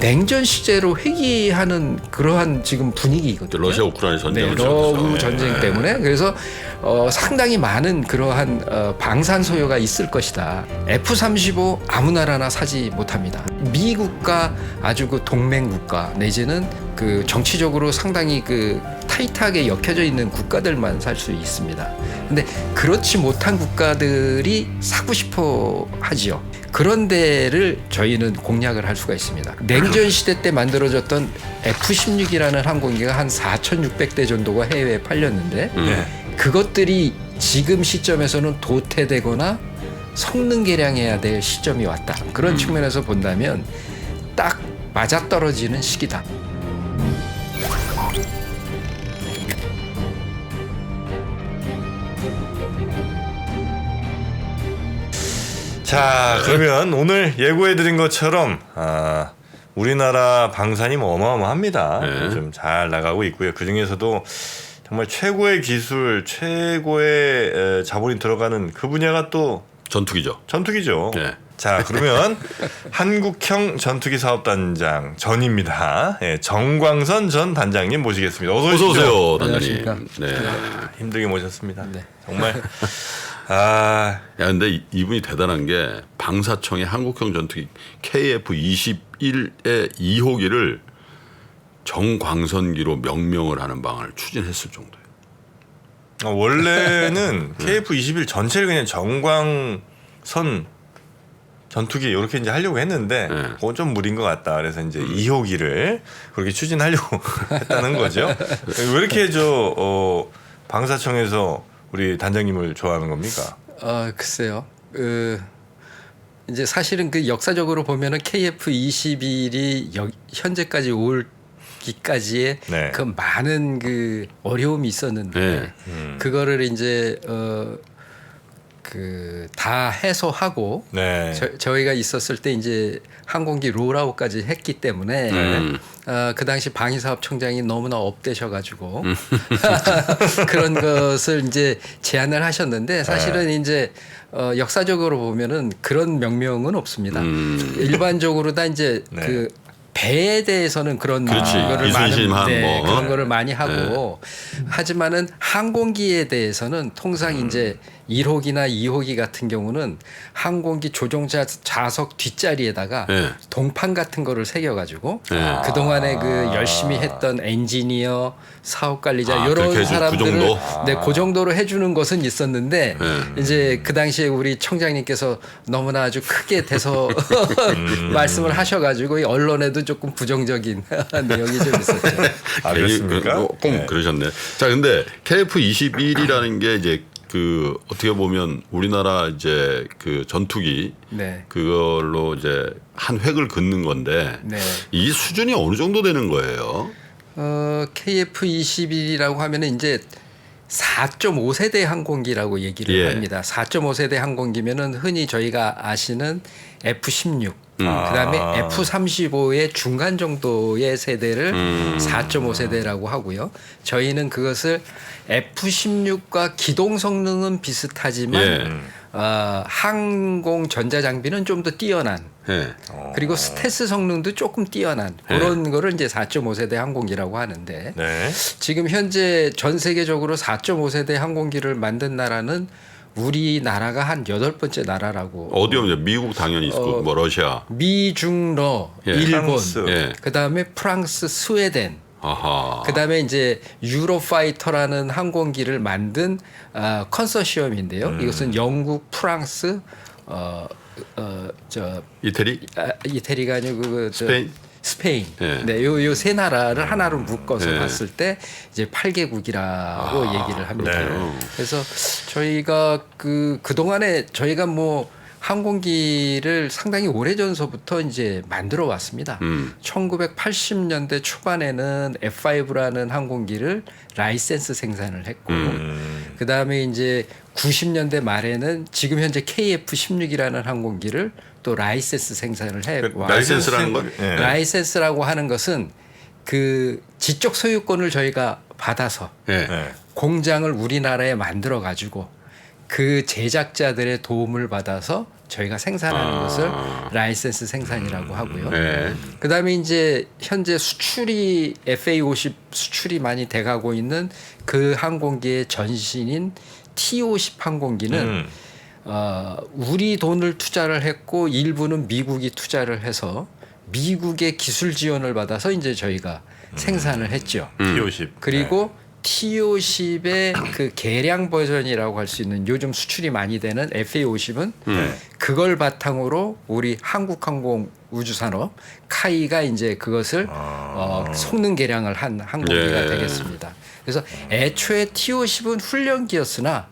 냉전 시제로 회귀하는 그러한 지금 분위기거든요. 러시아 우크라이나 네. 전쟁 네. 때문에 그래서 어, 상당히 많은 그러한 어, 방산 소요가 있을 것이다. F-35 아무 나라나 사지 못합니다. 미국과 아주 그 동맹 국가 내지는 그 정치적으로 상당히 그 타이트하게 엮여져 있는 국가들만 살 수 있습니다. 근데 그렇지 못한 국가들이 사고 싶어 하지요. 그런 데를 저희는 공략을 할 수가 있습니다. 냉전 시대 때 만들어졌던 F-16이라는 항공기가 한 4,600대 정도가 해외에 팔렸는데 음. 그것들이 지금 시점에서는 도태되거나 성능 개량해야 될 시점이 왔다. 그런 측면에서 본다면 딱 맞아떨어지는 시기다. 자, 그러면 오늘 예고해드린 것처럼 아, 우리나라 방산이 뭐 어마어마합니다. 네. 좀잘 나가고 있고요. 그 중에서도 정말 최고의 기술, 최고의 에, 자본이 들어가는 그 분야가 또 전투기죠. 전투기죠. 네. 자, 그러면 한국형 전투기 사업단장 전입니다. 예, 정광선 전 단장님 모시겠습니다. 어서 어서. 오세요, 단장님. 안녕하십니까. 네. 힘들게 모셨습니다. 네. 정말 아, 야, 근데 이- 이분이 대단한 게 방사청의 한국형 전투기 KF-21의 2호기를 정광선기로 명명을 하는 방안을 추진했을 정도예요. 어, 원래는 KF21 전체를 그냥 정광선 전투기 이렇게 이제 하려고 했는데 네. 그건 좀 무리인 것 같다. 그래서 이제 2호기를 그렇게 추진하려고 했다는 거죠. 왜 이렇게 저 어, 방사청에서 우리 단장님을 좋아하는 겁니까? 어, 글쎄요. 그 이제 사실은 그 역사적으로 보면은 KF-21이 현재까지 올 기까지의 네. 그 많은 그 어려움이 있었는데 네. 음. 그거를 이제 어, 그 다 해소하고 네. 저, 저희가 있었을 때 이제 항공기 롤아웃까지 했기 때문에 음. 어, 그 당시 방위사업청장이 너무나 업되셔가지고 그런 것을 이제 제안을 하셨는데 사실은 이제 어, 역사적으로 보면은 그런 명명은 없습니다. 음. 일반적으로 다 이제 네. 그 배에 대해서는 그런 그렇지. 거를 한 네, 뭐. 그런 거를 많이 하고 하지만은 항공기에 대해서는 통상 음. 이제 1호기나 2호기 같은 경우는 항공기 조종자 좌석 뒷자리에다가 네. 동판 같은 거를 새겨 가지고 네. 그 동안에 그 열심히 했던 엔지니어, 사업 관리자 아, 이런 그렇게 해주- 그 사람들을 정도? 네, 그 정도로 해 주는 것은 있었는데 네. 이제 그 당시에 우리 청장님께서 너무나 아주 크게 대서 음. 말씀을 하셔 가지고 언론에도 조금 부정적인 내용이 좀 있었죠. 아, 괜히 그렇습니까? 그- 어, 꼭 네. 그러셨네. 자, 근데 KF-21이라는 게 이제 그 어떻게 보면 우리나라 이제 그 전투기 네. 그걸로 이제 한 획을 긋는 건데 네. 이 수준이 어느 정도 되는 거예요? 어, KF-21이라고 하면은 이제 4.5세대 항공기라고 얘기를 예. 합니다. 4.5세대 항공기면은 흔히 저희가 아시는 F-16, 아. 그다음에 F-35의 중간 정도의 세대를 음. 4.5 세대라고 하고요. 저희는 그것을 F-16과 기동 성능은 비슷하지만 예. 어, 항공 전자 장비는 좀 더 뛰어난 예. 그리고 스텔스 성능도 조금 뛰어난 그런 거를 이제 4.5 세대 항공기라고 하는데 네. 지금 현재 전 세계적으로 4.5 세대 항공기를 만든 나라는 우리나라가 한 여덟 번째 나라라고 어디요? 이제 미국 당연히 있고 어, 뭐 러시아. 미중러 예. 일본 프랑스. 예. 그다음에 프랑스 스웨덴 아하. 그다음에 이제 유로파이터라는 항공기를 만든 어, 컨소시엄인데요. 음. 이것은 영국, 프랑스, 어, 어, 저 이태리? 아, 이태리가 아니고 그 저, 스페인? 스페인. 예. 네, 요 요 세 나라를 하나로 묶어서 예. 봤을 때 이제 8개국이라고 아, 얘기를 합니다. 네. 그래서 저희가 그 그 동안에 저희가 뭐 항공기를 상당히 오래전서부터 이제 만들어 왔습니다. 음. 1980년대 초반에는 F5라는 항공기를 라이센스 생산을 했고 음. 그 다음에 이제 90년대 말에는 지금 현재 KF-16이라는 항공기를 또 라이센스 생산을 해그 와. 라이센스라는 건? 예. 라이센스라고 하는 것은 그 지적 소유권을 저희가 받아서 예. 네. 공장을 우리나라에 만들어 가지고 그 제작자들의 도움을 받아서 저희가 생산하는 아. 것을 라이센스 생산이라고 하고요. 네. 그다음에 이제 현재 수출이 FA50 수출이 많이 돼가고 있는 그 항공기의 전신인 T50 항공기는 음. 어, 우리 돈을 투자를 했고 일부는 미국이 투자를 해서 미국의 기술 지원을 받아서 이제 저희가 생산을 했죠. T50. 그리고 T50의 그 개량 버전이라고 할 수 있는 요즘 수출이 많이 되는 FA50은 네. 그걸 바탕으로 우리 한국항공 우주산업 카이가 이제 그것을 어, 성능 개량을 한 항공기가 예. 되겠습니다. 그래서 애초에 T50은 훈련기였으나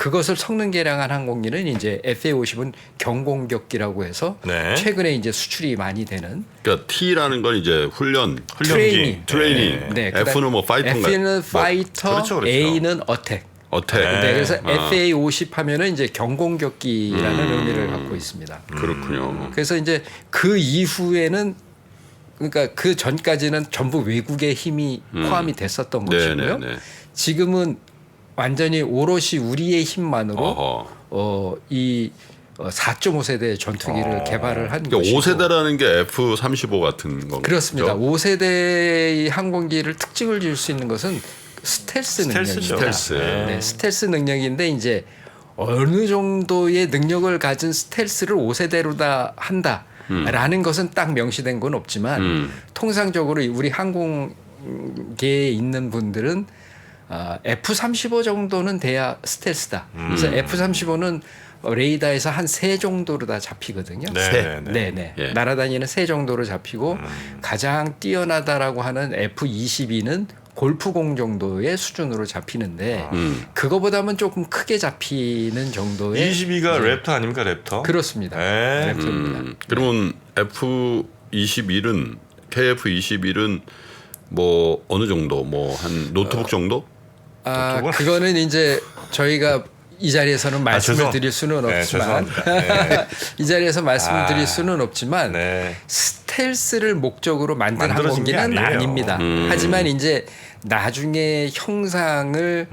그것을 성능 개량한 항공기는 이제 FA50은 경공격기라고 해서 네. 최근에 이제 수출이 많이 되는 그러니까 T라는 건 이제 훈련, 훈련기. 트레이닝. 트레이닝. 네, F는 뭐 파이터인가? F는 뭐 파이터, 그렇죠, 그렇죠. A는 어택. 어택. 네, 그래서 아, FA50 하면은 이제 경공격기라는 음. 의미를 갖고 있습니다. 그렇군요. 그래서 이제 그 이후에는 그러니까 그 전까지는 전부 외국의 힘이 포함이 됐었던 것이고요. 음. 네네네. 지금은 완전히 오롯이 우리의 힘만으로 어허. 어, 이 4.5세대 전투기를 어. 개발을 한 그러니까 것이고 5세대라는 게 F35 같은 건가요? 그렇습니다. 5세대의 항공기를 특징을 줄수 있는 것은 스텔스. 능력입니다. 스텔스. 네, 스텔스 능력인데 이제 어느 정도의 능력을 가진 스텔스를 5세대로 다 한다 라는 것은 딱 명시된 건 없지만 음. 통상적으로 우리 항공계에 있는 분들은 아, F-35 정도는 돼야 스텔스다. 그래서 음. F-35는 레이더에서 한 세 정도로 다 잡히거든요. 네, 새. 네, 네. 네, 네. 예. 날아다니는 새 정도로 잡히고 가장 뛰어나다라고 하는 F22는 골프공 정도의 수준으로 잡히는데 음. 그거보다는 조금 크게 잡히는 정도의 22가 랩터 아닙니까 랩터? 그렇습니다. 네. 랩터입니다. 음, 그러면 F21은 KF21은 뭐 어느 정도 뭐 한 노트북 정도? 아? 그거는 이제 저희가 이 자리에서는 말씀을 죄송- 드릴 수는 네, 없지만 죄송합니다. 네. 이 자리에서 말씀을 아. 드릴 수는 없지만 네. 스텔스를 목적으로 만든 항공기는. 아닙니다. 음. 하지만 이제 나중에 형상을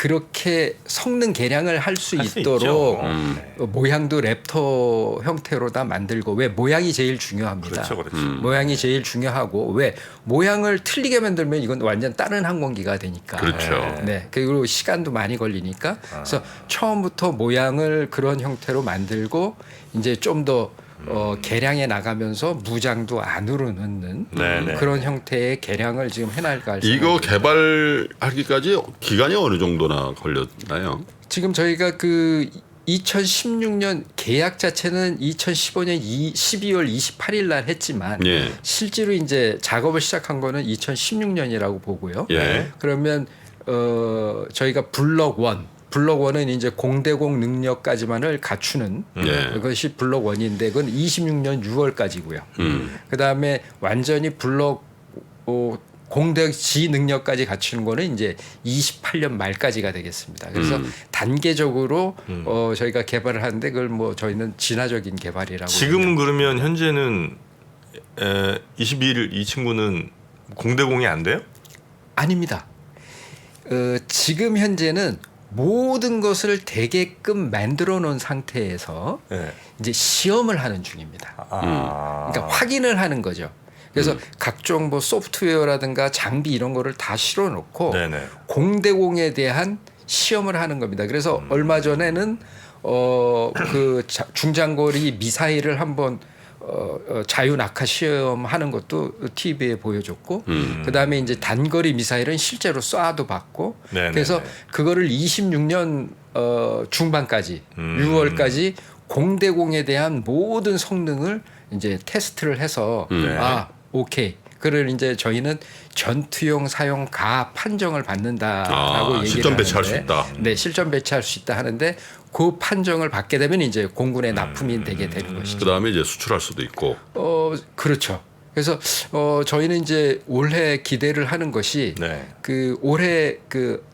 그렇게 성능 개량을 할 수 있도록. 음. 네. 어, 모양도 랩터 형태로 다 만들고 왜 모양이 제일 중요합니다. 그렇죠, 그렇죠. 음. 모양이 제일 중요하고 왜 모양을 틀리게 만들면 이건 완전 다른 항공기가 되니까. 그렇죠. 네. 그리고 시간도 많이 걸리니까. 그래서 처음부터 모양을 그런 형태로 만들고 이제 좀 더 어, 개량해 나가면서 무장도 안으로 넣는 네, 네. 그런 형태의 개량을 지금 해나갈 이거 생각입니다. 개발하기까지 기간이 어느 정도나 걸렸나요? 지금 저희가 그 2016년 계약 자체는 2015년 12월 28일 날 했지만 예. 실제로 이제 작업을 시작한 거는 2016년이라고 보고요. 예. 그러면 어 저희가 블럭 원 블럭 원은 이제 공대공 능력까지만을 갖추는 예. 그것이 블럭 원인데 그건 26년 6월까지고요. 음. 그다음에 완전히 블럭 어, 공대지 능력까지 갖추는 거는 이제 28년 말까지가 되겠습니다. 그래서 음. 단계적으로 어, 저희가 개발을 하는데 그걸 뭐 저희는 진화적인 개발이라고 지금 그러면 현재는 에, 22일 이 친구는 공대공이 안 돼요? 아닙니다. 어, 지금 현재는 모든 것을 되게끔 만들어 놓은 상태에서 네. 이제 시험을 하는 중입니다. 아. 그러니까 확인을 하는 거죠. 그래서 각종 뭐 소프트웨어라든가 장비 이런 거를 다 실어 놓고 네네. 공대공에 대한 시험을 하는 겁니다. 그래서 음. 얼마 전에는 어 그 중장거리 미사일을 한번 어, 어, 자유 낙하 시험하는 것도 TV에 보여줬고 음. 그다음에 이제 단거리 미사일은 실제로 쏴도 봤고 네네네. 그래서 그거를 26년 어, 중반까지 음. 6월까지 공대공에 대한 모든 성능을 이제 테스트를 해서 음. 네. 아 오케이 그를 이제 저희는 전투용 사용 가 판정을 받는다라고 아, 얘기를 실전 배치할 수 하는데 있다. 네, 실전 배치할 수 있다 하는데 그 판정을 받게 되면 이제 공군에 납품이 되게 되는 것이죠. 그 다음에 이제 수출할 수도 있고. 어, 그렇죠. 그래서 어 저희는 이제 올해 기대를 하는 것이 네. 그 올해 그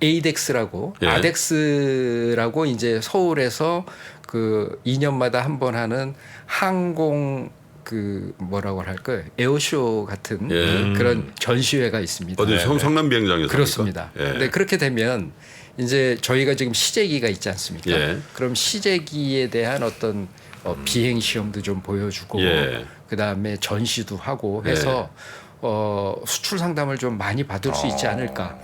에이덱스라고 예. 아덱스라고 이제 서울에서 그 2년마다 한 번 하는 항공 그 뭐라고 할까요? 에어쇼 같은 예. 그런 전시회가 있습니다. 어디 성, 네. 성남 비행장에서 그렇습니다. 예. 근데 그렇게 되면 이제 저희가 지금 시제기가 있지 않습니까? 예. 그럼 시제기에 대한 어떤 어, 비행 시험도 좀 보여주고 예. 그 다음에 전시도 하고 해서 어, 수출 상담을 좀 많이 받을 수 있지 않을까.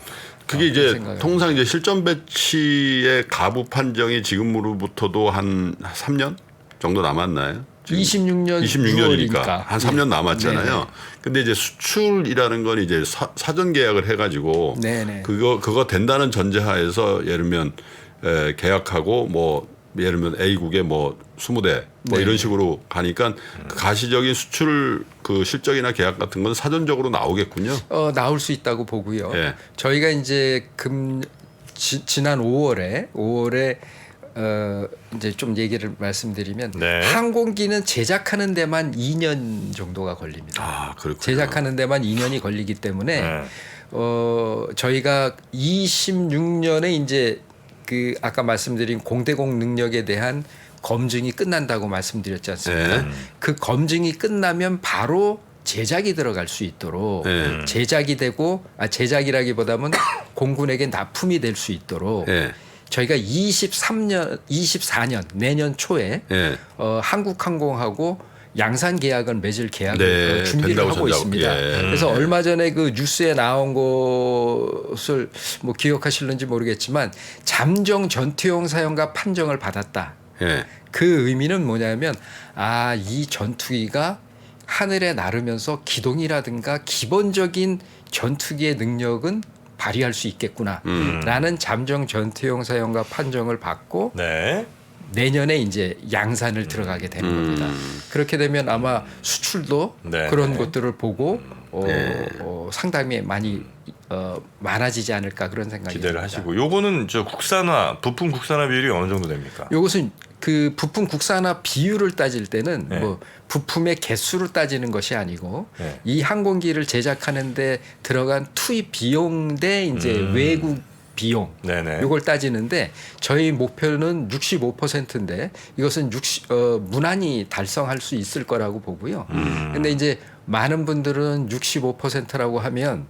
그게 아, 이제 생각을 통상 이제 실전 배치의 가부 판정이 지금으로부터도 한 3년 정도 남았나요? 26년 26년이니까 6월이니까. 한 3년 남았잖아요. 네네. 근데 이제 수출이라는 건 이제 사, 사전 계약을 해가지고 네네. 그거 그거 된다는 전제하에서 예를 들면 에, 계약하고 뭐 예를 들면 A국에 뭐 20대 뭐 네. 이런 식으로 가니까 그 가시적인 수출 그 실적이나 계약 같은 건 사전적으로 나오겠군요. 어, 나올 수 있다고 보고요. 예. 저희가 이제 금 지, 지난 5월에 5월에 어, 이제 좀 얘기를 말씀드리면 네. 항공기는 제작하는 데만 2년 정도가 걸립니다. 아 그렇군요. 제작하는 데만 2년이 걸리기 때문에 네. 어, 저희가 26년에 이제 그 아까 말씀드린 공대공 능력에 대한 검증이 끝난다고 말씀드렸지 않습니까? 네. 그 검증이 끝나면 바로 제작이 들어갈 수 있도록 네. 제작이 되고 아 제작이라기보다는 공군에게 납품이 될 수 있도록 예. 저희가 23년 24년 내년 초에 예. 어, 한국항공하고 양산 계약을 맺을 계약을 네, 어, 준비를 된다고 하고 전하고, 있습니다. 예. 그래서 얼마 전에 그 뉴스에 나온 것을 뭐 기억하실는지 모르겠지만 잠정 전투용 사용과 판정을 받았다. 예. 그 의미는 뭐냐면 아 이 전투기가 하늘에 나르면서 기동이라든가 기본적인 전투기의 능력은 발휘할 수 있겠구나라는 음. 잠정 전투용 사용과 판정을 받고 네. 내년에 이제 양산을 들어가게 되는 음. 겁니다. 그렇게 되면 아마 수출도 네. 그런 네. 것들을 보고 어, 네. 어, 상당히 많이 어, 많아지지 않을까 그런 생각이 기대를 듭니다. 하시고 요거는 저 국산화 부품 국산화 비율이 어느 정도 됩니까? 이것은 그 부품 국산화 비율을 따질 때는 네. 뭐 부품의 개수로 따지는 것이 아니고 네. 이 항공기를 제작하는데 들어간 투입 비용 대 이제 음. 외국 비용 네네. 이걸 따지는데 저희 목표는 65%인데 이것은 60, 어, 무난히 달성할 수 있을 거라고 보고요. 음. 근데 이제 많은 분들은 65%라고 하면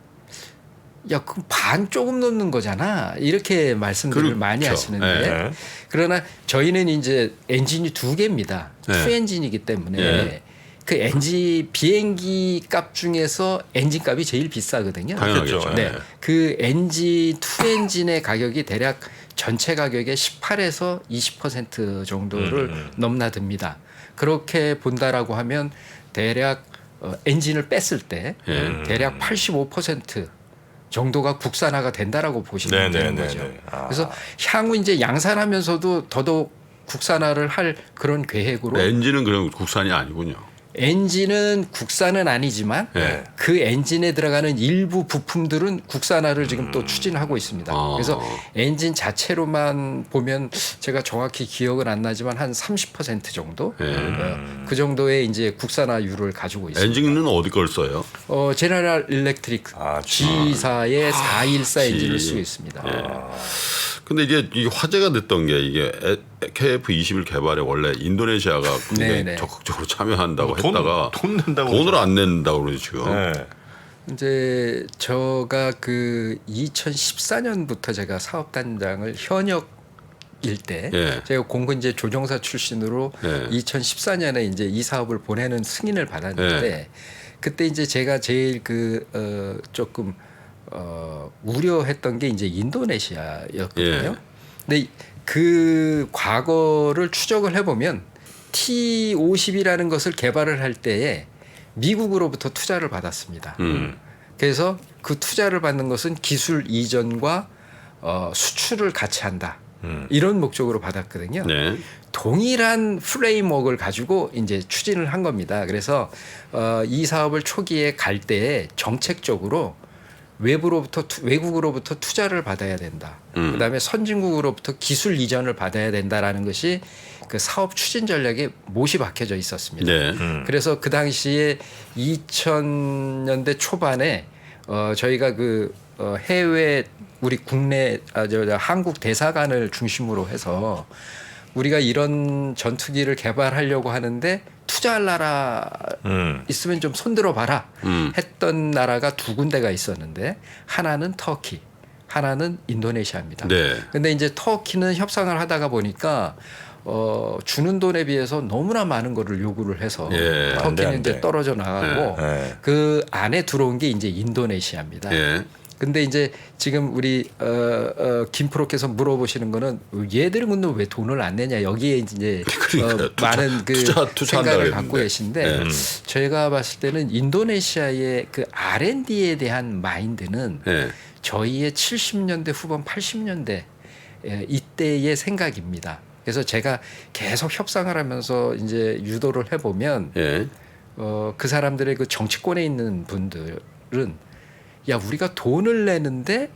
야, 그 반 조금 넘는 거잖아. 이렇게 말씀들을 그렇죠. 많이 하시는데 네. 그러나 저희는 이제 엔진이 두 개입니다. 네. 투 엔진이기 때문에 네. 그 엔진 비행기 값 중에서 엔진 값이 제일 비싸거든요. 당연하겠죠. 그렇죠. 네. 그 엔진 투 엔진의 가격이 대략 전체 가격의 18에서 20% 정도를 음. 넘나듭니다. 그렇게 본다라고 하면 대략 어, 엔진을 뺐을 때 예. 대략 85% 정도가 국산화가 된다라고 보시면 네, 되는 네, 거죠. 네, 네. 아. 그래서 향후 이제 양산하면서도 더더욱 국산화를 할 그런 계획으로 엔진은 그냥 국산이 아니군요. 엔진은 국산은 아니지만 네. 그 엔진에 들어가는 일부 부품들은 국산화를 지금 또 추진하고 있습니다. 아. 그래서 엔진 자체로만 보면 제가 정확히 기억은 안 나지만 한 30% 정도 예. 어, 그 정도의 이제 국산화율을 가지고 있습니다. 엔진은 어디 걸 써요? 어, 제너럴 일렉트릭 아, G사의 414 G. 엔진을 쓰고 있습니다. 근데 이제 이 화제가 됐던 게 이게 KF-21 개발에 원래 인도네시아가 굉장히 네네. 적극적으로 참여한다고 돈, 했다가 돈 낸다고 돈을 안 낸다고 그러죠 지금. 네. 이제 저가 그 2014년부터 제가 사업단장을 현역 일 때 예. 제가 공군 이제 조종사 출신으로 예. 2014년에 이제 이 사업을 보내는 승인을 받았는데 예. 그때 이제 제가 제일 그 어, 조금 어, 우려했던 게 이제 인도네시아였거든요. 예. 근데 그 과거를 추적을 해보면 T50이라는 것을 개발을 할 때에 미국으로부터 투자를 받았습니다. 음. 그래서 그 투자를 받는 것은 기술 이전과 어, 수출을 같이 한다. 음. 이런 목적으로 받았거든요. 네. 동일한 프레임워크를 가지고 이제 추진을 한 겁니다. 그래서 어, 이 사업을 초기에 갈 때에 정책적으로 외부로부터 투- 외국으로부터 투자를 받아야 된다. 음. 그다음에 선진국으로부터 기술 이전을 받아야 된다라는 것이 그 사업 추진 전략에 못이 박혀져 있었습니다. 네. 음. 그래서 그 당시에 2000년대 초반에 어 저희가 그 어, 해외 우리 국내 아, 저, 저 한국 대사관을 중심으로 해서 우리가 이런 전투기를 개발하려고 하는데 투자할 나라 음. 있으면 좀 손들어 봐라 음. 했던 나라가 두 군데가 있었는데 하나는 터키, 하나는 인도네시아입니다. 네. 근데 이제 터키는 협상을 하다가 보니까 어, 주는 돈에 비해서 너무나 많은 거를 요구를 해서 예. 터키는 안 이제 돼. 떨어져 나가고 네. 그 안에 들어온 게 이제 인도네시아입니다. 예. 근데 이제 지금 우리 어, 어, 김 프로께서 물어보시는 거는 얘들은 근데 왜 돈을 안 내냐 여기에 이제 그러니까요. 어, 투자- 많은 그 투자- 생각을. 갖고 계신데 네. 저희가 봤을 때는 인도네시아의 그 R&D에 대한 마인드는 예. 저희의 70년대 후반 80년대 예, 이때의 생각입니다. 그래서 제가 계속 협상을 하면서 이제 유도를 해보면 예. 어, 그 사람들의 그 정치권에 있는 분들은 야 우리가 돈을 내는데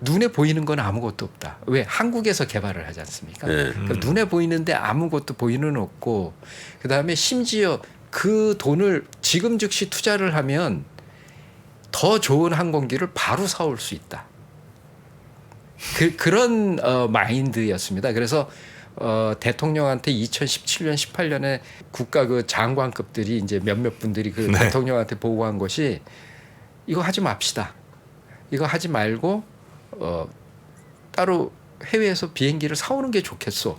눈에 보이는 건 아무것도 없다. 왜 한국에서 개발을 하지 않습니까? 네. 그러니까 눈에 보이는데 아무것도 보이는 없고 그 다음에 심지어 그 돈을 지금 즉시 투자를 하면 더 좋은 항공기를 바로 사올 수 있다. 그, 그런 어, 마인드였습니다. 그래서 어, 대통령한테 2017년, 18년에 국가 그 장관급들이 이제 몇몇 분들이 그 네. 대통령한테 보고한 것이 이거 하지 맙시다. 이거 하지 말고 어, 따로 해외에서 비행기를 사오는 게 좋겠소.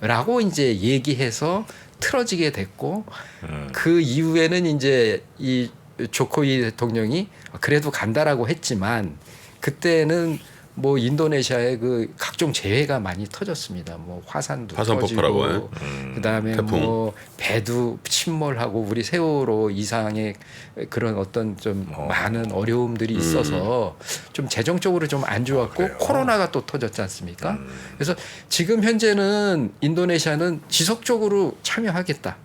라고 이제 얘기해서 틀어지게 됐고 음. 그 이후에는 이제 이 조코이 대통령이 그래도 간다라고 했지만 그때는 뭐 인도네시아의 그 각종 재해가 많이 터졌습니다. 뭐 화산도 화산 터지고 폭발하고, 그다음에 태풍. 뭐 배도 침몰하고 우리 세월호 이상의 그런 어떤 좀 어. 많은 어려움들이 있어서 좀 재정적으로 좀 안 좋았고 그래요? 코로나가 또 터졌지 않습니까? 그래서 지금 현재는 인도네시아는 지속적으로 참여하겠다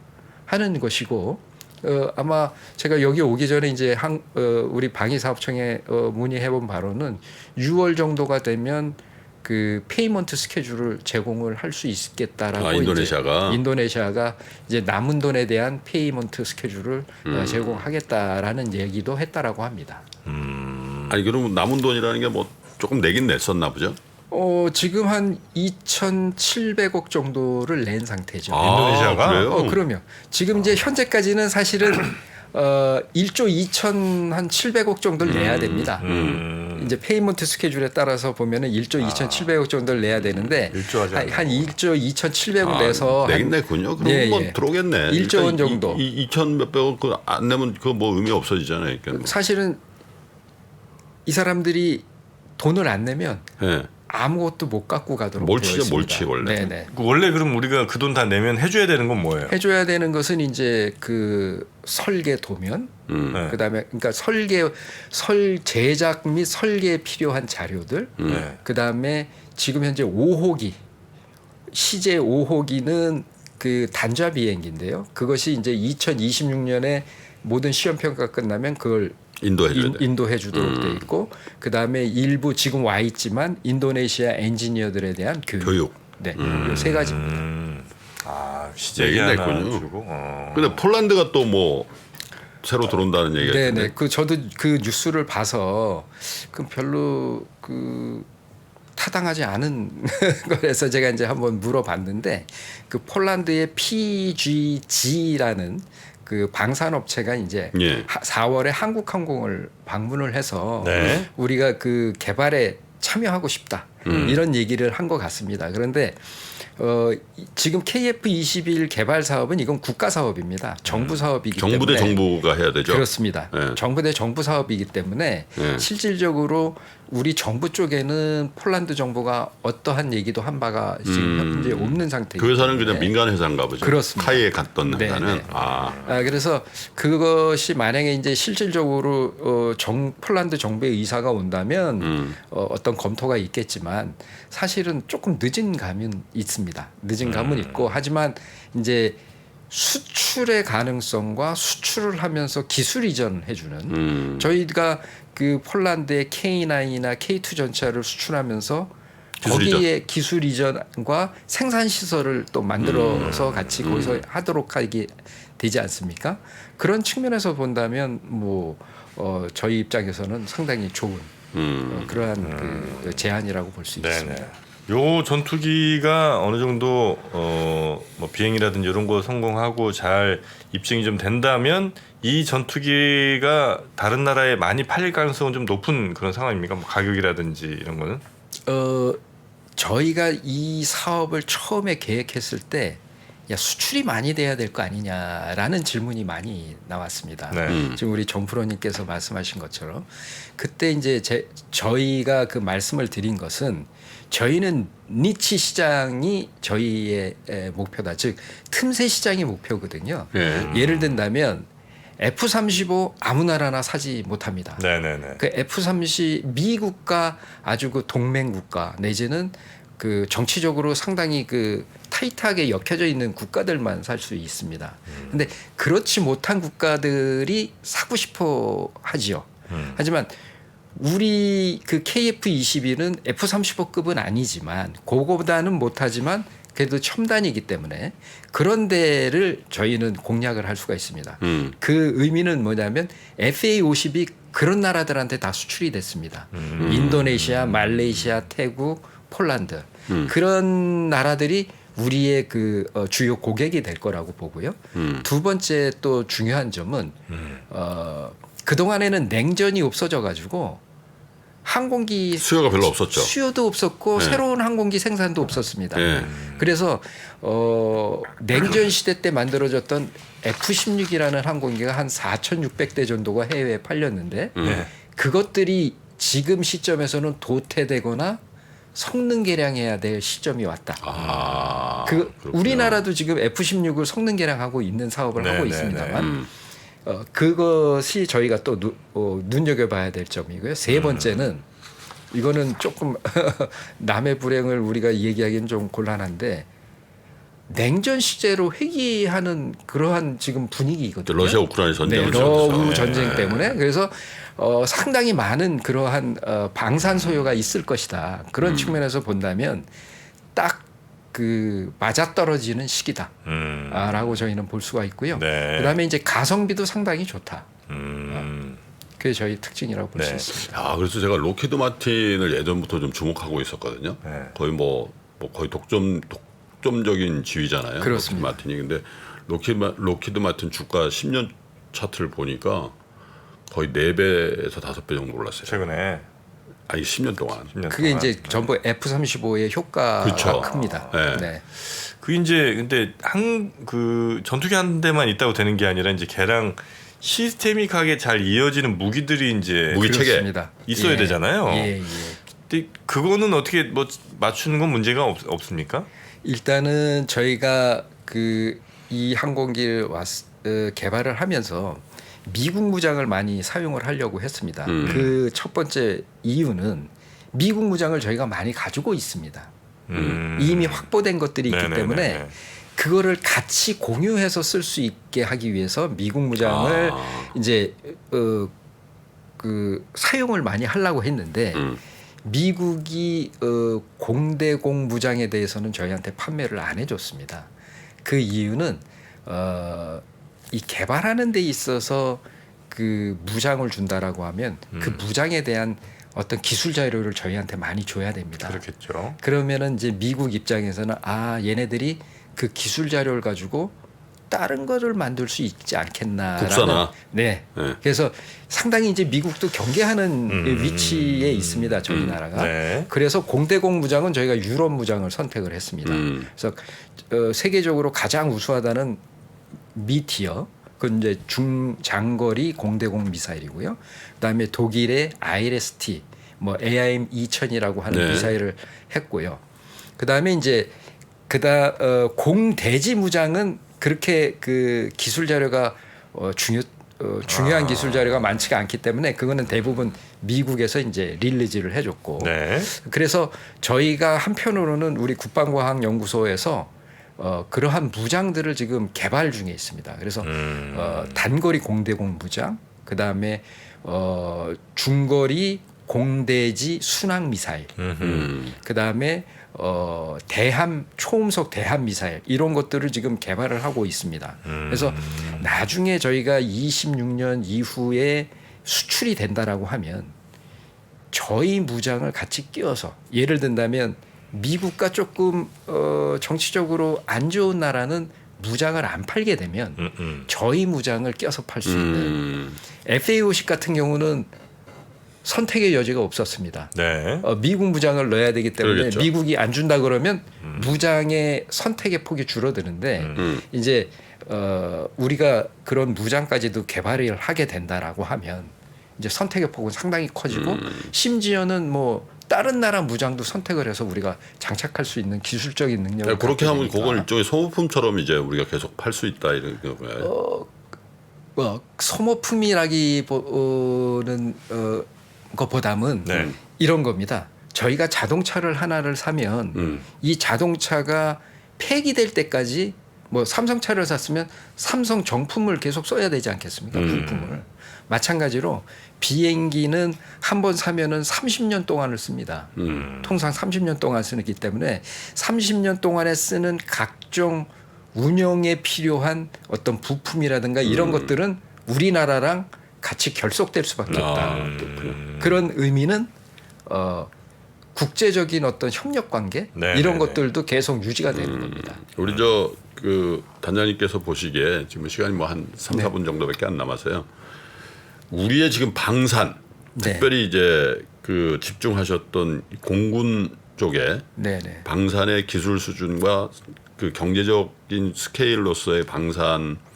하는 것이고 어, 아마 제가 여기 오기 전에 이제 한, 어, 우리 방위사업청에 어, 문의해본 바로는 6월 정도가 되면 그 페이먼트 스케줄을 제공을 할 수 있겠다라고 아, 인도네시아가? 이제 인도네시아가 이제 남은 돈에 대한 페이먼트 스케줄을 어, 음. 제공하겠다라는 얘기도 했다라고 합니다. 음. 아니 그럼 남은 돈이라는 게 뭐 조금 내긴 냈었나 보죠? 어, 지금 한 2,700억 정도를 낸 상태죠. 인도네시아가? 아, 그래요? 어, 그럼요. 지금 이제 현재까지는 사실은 어, 1조 2천 한 700억 정도를 내야 됩니다. 음. 이제 페이먼트 스케줄에 따라서 보면은 1조 2,700억 정도를 내야 되는데 일조하지 한, 않나요? 한 1조 2,700억 아, 내서 냈군요. 그럼 예, 뭐 예. 들어오겠네. 일조 원 일단 정도. 이, 이, 2천 몇백억 그안 내면 그 뭐 의미 없어지잖아요. 그러니까. 사실은 이 사람들이 돈을 안 내면 예. 아무것도 못 갖고 가도록 몰치죠, 되어 있습니다. 몰치, 원래. 네네. 그 원래 그럼 우리가 그 돈 다 내면 해줘야 되는 건 뭐예요? 해줘야 되는 것은 이제 그 설계 도면, 음. 네. 그다음에 그러니까 설계 설 제작 및 설계에 필요한 자료들, 네. 그다음에 지금 현재 5호기 시제 5호기는 그 단자 비행기인데요. 그것이 이제 2026년에 모든 시험 평가 끝나면 그걸 인도 해줘야 인, 돼. 인도해 주도록 돼 있고 그 다음에 일부 지금 와 있지만 인도네시아 엔지니어들에 대한 교육. 교육. 네. 이세 가지. 음. 아 시제기 네, 하나 냈군요. 주고. 어. 근데 폴란드가 또 뭐 새로 들어온다는 얘기가 네네. 있는데. 그 저도 그 뉴스를 봐서 그 별로 그 타당하지 않은 거라서 제가 이제 한번 물어봤는데 그 폴란드의 PGG라는 그 방산업체가 이제 예. 하- 4월에 한국항공을 방문을 해서 네. 우리가 그 개발에 참여하고 싶다 음. 이런 얘기를 한 것 같습니다. 그런데 어, 이- 지금 KF21 개발 사업은 이건 국가 사업입니다. 정부 사업이기 음. 정부 대 때문에 정부가 해야 되죠. 그렇습니다. 네. 정부 대 정부 사업이기 때문에 네. 실질적으로 우리 정부 쪽에는 폴란드 정부가 어떠한 얘기도 한 바가 지금 음. 현재 없는 상태이기 그 회사는 그냥 민간 회사인가 보죠. 그렇습니다. 카이에 갔던 네, 회사는 네. 아 아, 그래서 그것이 만약에 이제 실질적으로 어, 정, 폴란드 정부의 의사가 온다면 음. 어, 어떤 검토가 있겠지만 사실은 조금 늦은 감은 있습니다. 늦은 감은 있고 하지만 이제 수출의 가능성과 수출을 하면서 기술 이전을 해주는 음. 저희가 그 폴란드의 K9이나 K2 전차를 수출하면서 기술 거기에 기술 이전과 생산 시설을 또 음. 만들어서 같이 거기서 하도록 하게 되지 않습니까? 그런 측면에서 본다면 뭐 어, 저희 입장에서는 상당히 좋은 음. 어, 그러한 그 제안이라고 볼 수 있습니다. 네네. 요 전투기가 어느 정도 어 뭐 비행이라든지 이런 거 성공하고 잘 입증이 좀 된다면 이 전투기가 다른 나라에 많이 팔릴 가능성은 좀 높은 그런 상황입니까? 뭐 가격이라든지 이런 거는? 어 저희가 이 사업을 처음에 계획했을 때 야, 수출이 많이 돼야 될 거 아니냐라는 질문이 많이 나왔습니다. 네. 음. 지금 우리 정프로님께서 말씀하신 것처럼 그때 이제 제, 저희가 그 말씀을 드린 것은 저희는 니치 시장이 저희의 에, 목표다. 즉 틈새 시장이 목표거든요. 예. 예를 든다면 F-35 아무 나라나 사지 못합니다. 네네네. 그 F-30 미국과 아주 그 동맹 국가 내지는 그 정치적으로 상당히 그 타이트하게 엮여져 있는 국가들만 살 수 있습니다. 근데 그렇지 못한 국가들이 사고 싶어 하지요. 음. 하지만 우리 그 KF-21은 F-35급은 아니지만 그거보다는 못하지만 그래도 첨단이기 때문에 그런 데를 저희는 공략을 할 수가 있습니다. 음. 그 의미는 뭐냐면 FA50이 그런 나라들한테 다 수출이 됐습니다. 음. 인도네시아, 말레이시아, 태국, 폴란드 음. 그런 나라들이 우리의 그 어, 주요 고객이 될 거라고 보고요. 음. 두 번째 또 중요한 점은 음. 어, 그 동안에는 냉전이 없어져 가지고 항공기 수요가 별로 없었죠. 수요도 없었고 네. 새로운 항공기 생산도 없었습니다. 예. 그래서 어, 냉전 시대 때 만들어졌던 F-16이라는 항공기가 한 4,600대 정도가 해외에 팔렸는데 음. 네. 그것들이 지금 시점에서는 도태되거나 성능 개량해야 될 시점이 왔다. 아. 그 그렇군요. 우리나라도 지금 F-16을 성능 개량하고 있는 사업을 네, 하고 네, 있습니다만 음. 어, 그것이 저희가 또 누, 어, 눈여겨봐야 될 점이고요. 세 번째는 이거는 조금 남의 불행을 우리가 얘기하기는 좀 곤란한데 냉전 시제로 회귀하는 그러한 지금 분위기거든요. 러시아 우크라이나 전쟁을 네. 러우 예. 전쟁 때문에 그래서 어, 상당히 많은 그러한 어, 방산 소요가 있을 것이다. 그런 음. 측면에서 본다면 딱 그 맞아 떨어지는 시기다. 음. 아, 라고 저희는 볼 수가 있고요. 네. 그다음에 이제 가성비도 상당히 좋다. 음. 그게 저희 특징이라고 볼수 네. 있습니다. 아, 그래서 제가 로키드 마틴을 예전부터 좀 주목하고 있었거든요. 네. 거의 뭐, 뭐 거의 독점 독점적인 지위잖아요. 그렇습니다. 로키드 마틴이 근데 로키드, 마- 로키드 마틴 주가 10년 차트를 보니까 거의 4배에서 5배 정도 올랐어요. 최근에 아니 10년 동안. 10년 그게 동안. 이제 전부 F-35의 효과가 그렇죠. 큽니다. 네. 네. 그 이제 근데 한 그 전투기 한 대만 있다고 되는 게 아니라 이제 걔랑 시스테믹하게 잘 이어지는 무기들이 이제 무기 체계. 있어야 예. 되잖아요. 예, 예. 근데 그거는 어떻게 뭐 맞추는 건 문제가 없, 없습니까? 일단은 저희가 그 이 항공기를 왔, 어, 개발을 하면서 미국 무장을 많이 사용을 하려고 했습니다. 음. 그첫 번째 이유는 미국 무장을 저희가 많이 가지고 있습니다. 음. 이미 확보된 것들이 있기 네네네네. 때문에 그거를 같이 공유해서 쓸 수 있게 하기 위해서 미국 무장을 아. 이제 어, 그 사용을 많이 하려고 했는데 음. 미국이 어, 공대공 무장에 대해서는 저희한테 판매를 안 해줬습니다. 그 이유는 어, 이 개발하는 데 있어서 그 무장을 준다라고 하면 그 음. 무장에 대한 어떤 기술 자료를 저희한테 많이 줘야 됩니다. 그렇겠죠. 그러면은 이제 미국 입장에서는 아 얘네들이 그 기술 자료를 가지고 다른 거를 만들 수 있지 않겠나라는 국산화. 네. 네. 그래서 상당히 이제 미국도 경계하는 음. 위치에 있습니다. 저희 음. 나라가. 네. 그래서 공대공 무장은 저희가 유럽 무장을 선택을 했습니다. 음. 그래서 어, 세계적으로 가장 우수하다는 미티어 그건 이제 중 장거리 공대공 미사일이고요. 그다음에 독일의 ILST 뭐 AIM 2000이라고 하는 네. 미사일을 했고요. 그다음에 이제 그다 어, 공대지 무장은 그렇게 그 기술 자료가 어, 중요 어, 중요한 아. 기술 자료가 많지가 않기 때문에 그거는 대부분 미국에서 이제 릴리즈를 해줬고 네. 그래서 저희가 한편으로는 우리 국방과학연구소에서 어, 그러한 무장들을 지금 개발 중에 있습니다. 그래서 음. 어, 단거리 공대공 무장, 그 다음에 어, 중거리 공대지 순항 미사일. 음. 그 다음에 어, 대함 초음속 대함 미사일 이런 것들을 지금 개발을 하고 있습니다. 음. 그래서 나중에 저희가 26년 이후에 수출이 된다라고 하면 저희 무장을 같이 끼워서 예를 든다면 미국과 조금 어, 정치적으로 안 좋은 나라는 무장을 안 팔게 되면 음, 음. 저희 무장을 껴서 팔 수 있는 음. FA50 같은 경우는 선택의 여지가 없었습니다. 네. 어, 미국 무장을 넣어야 되기 때문에 그러겠죠. 미국이 안 준다 그러면 무장의 선택의 폭이 줄어드는데 음. 이제 어, 우리가 그런 무장까지도 개발을 하게 된다라고 하면 이제 선택의 폭은 상당히 커지고 음. 심지어는 뭐 다른 나라 무장도 선택을 해서 우리가 장착할 수 있는 기술적인 능력을 네, 그렇게 하면 되니까. 그건 일종의 소모품처럼 이제 우리가 계속 팔 수 있다 이런 거예요. 어, 소모품이라기보는 어, 것보다는 네. 이런 겁니다. 저희가 자동차를 하나를 사면 음. 이 자동차가 폐기될 때까지 뭐 삼성차를 샀으면 삼성 정품을 계속 써야 되지 않겠습니까? 음. 부품을. 마찬가지로 비행기는 한 번 사면은 30년 동안을 씁니다. 음. 통상 30년 동안 쓰기 때문에 30년 동안에 쓰는 각종 운영에 필요한 어떤 부품이라든가 이런 것들은 우리나라랑 같이 결속될 수밖에 없다. 아, 음. 그런 의미는 어, 국제적인 어떤 협력 관계 네, 이런 네, 것들도 계속 유지가 되는 겁니다. 우리 저 그 단장님께서 보시기에 지금 시간이 뭐 한 3, 네. 4분 정도밖에 안 남아서요. 우리의 지금 방산 네. 특별히 이제 그 집중하셨던 공군 쪽에 네, 네. 방산의 기술 수준과 그 경제적인 스케일로서의 방산 에,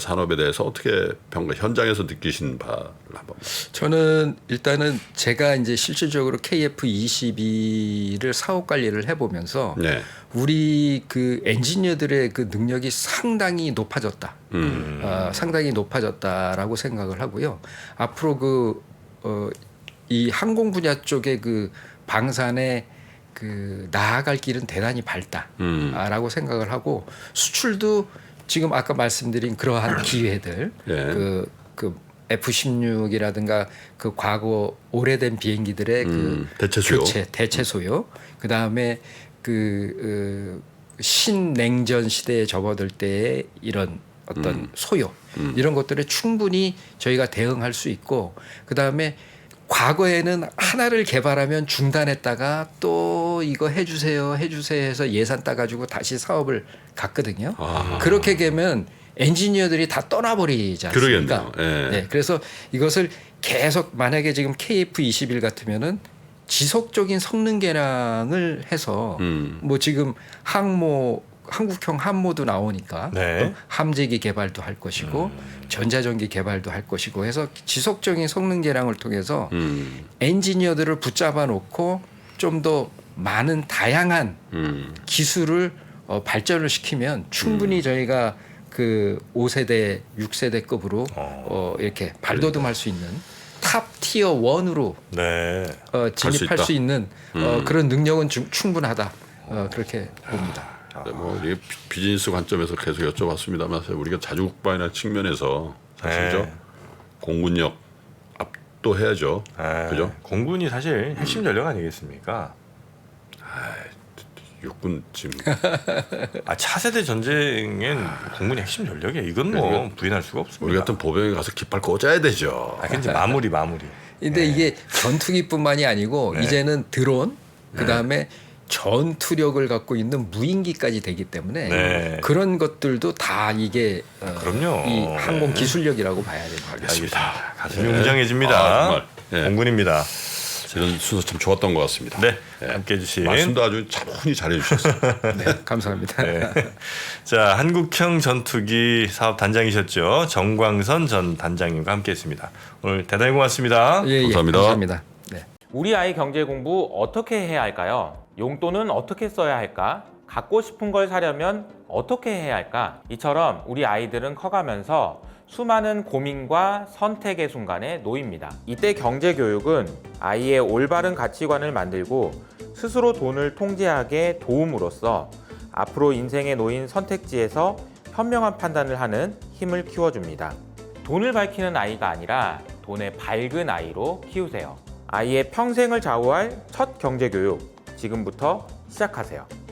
산업에 대해서 어떻게 평가 현장에서 느끼신 바를 한번 저는 일단은 제가 이제 실질적으로 KF22를 사업 관리를 해보면서 네. 우리 그 엔지니어들의 그 능력이 상당히 높아졌다. 음. 어, 상당히 높아졌다라고 생각을 하고요. 앞으로 그, 어, 이 항공 분야 쪽에 그 방산에 그 나아갈 길은 대단히 밝다라고 음. 생각을 하고 수출도 지금 아까 말씀드린 그러한 기회들 예. 그, 그 F16이라든가 그 과거 오래된 비행기들의 음, 그 대체 수요. 교체, 대체 소요. 그 다음에 그 어, 신냉전 시대에 접어들 때의 이런 어떤 소요 이런 것들에 충분히 저희가 대응할 수 있고 그 다음에 과거에는 하나를 개발하면 중단했다가 또 이거 해주세요 해주세요 해서 예산 따가지고 다시 사업을 갔거든요. 아. 그렇게 되면 엔지니어들이 다 떠나버리지 않습니까? 예. 네, 그래서 이것을 계속 만약에 지금 KF21 같으면은 지속적인 성능 개량을 해서 음. 뭐 지금 항모 한국형 함모도 나오니까 네. 어? 함재기 개발도 할 것이고 전자전기 개발도 할 것이고 해서 지속적인 성능 개량을 통해서 음. 엔지니어들을 붙잡아 놓고 좀 더 많은 다양한 음. 기술을 어, 발전을 시키면 충분히 저희가 그 5세대, 6세대급으로 어. 어, 이렇게 발돋움할 수 있는 탑 티어 원으로 네. 어, 수 진입할 있다. 수 있는 어, 그런 능력은 중- 충분하다. 어, 그렇게 봅니다. 네, 뭐 이게 비- 비즈니스 관점에서 계속 여쭤봤습니다만 사실 우리가 자주국방이나 측면에서 사실죠 네. 공군력 압도해야죠. 아, 그죠? 공군이 사실 핵심 전력 아니겠습니까? 육군 지금 아 차세대 전쟁엔 공군이 핵심 전력이에요. 이건 뭐 그러니까 부인할 수가 없습니다. 우리 같은 보병에 가서 깃발 꽂아야 되죠. 아, 근데 마무리 마무리. 근데 이게 전투기뿐만이 아니고 네. 이제는 드론, 그 다음에 전투력을 갖고 있는 무인기까지 되기 때문에 네. 그런 것들도 다 이게 어, 그럼요. 이 항공 네. 기술력이라고 봐야 됩니다. 알겠습니다. 가슴이 네. 웅장해집니다. 아, 정말. 네. 공군입니다. 이런 순서 참 좋았던 것 같습니다. 네, 함께 해주신 말씀도 아주 차분히 잘해주셨어요. 네, 감사합니다. 네. 자 한국형 전투기 사업 단장이셨죠 정광선 전 단장님과 함께 했습니다. 오늘 대단히 고맙습니다. 예, 예, 감사합니다. 감사합니다. 네. 우리 아이 경제 공부 어떻게 해야 할까요? 용돈은 어떻게 써야 할까? 갖고 싶은 걸 사려면 어떻게 해야 할까? 이처럼 우리 아이들은 커가면서 수많은 고민과 선택의 순간에 놓입니다. 이때 경제 교육은 아이의 올바른 가치관을 만들고 스스로 돈을 통제하게 도움으로써 앞으로 인생에 놓인 선택지에서 현명한 판단을 하는 힘을 키워줍니다. 돈을 밝히는 아이가 아니라 돈의 밝은 아이로 키우세요. 아이의 평생을 좌우할 첫 경제교육 지금부터 시작하세요.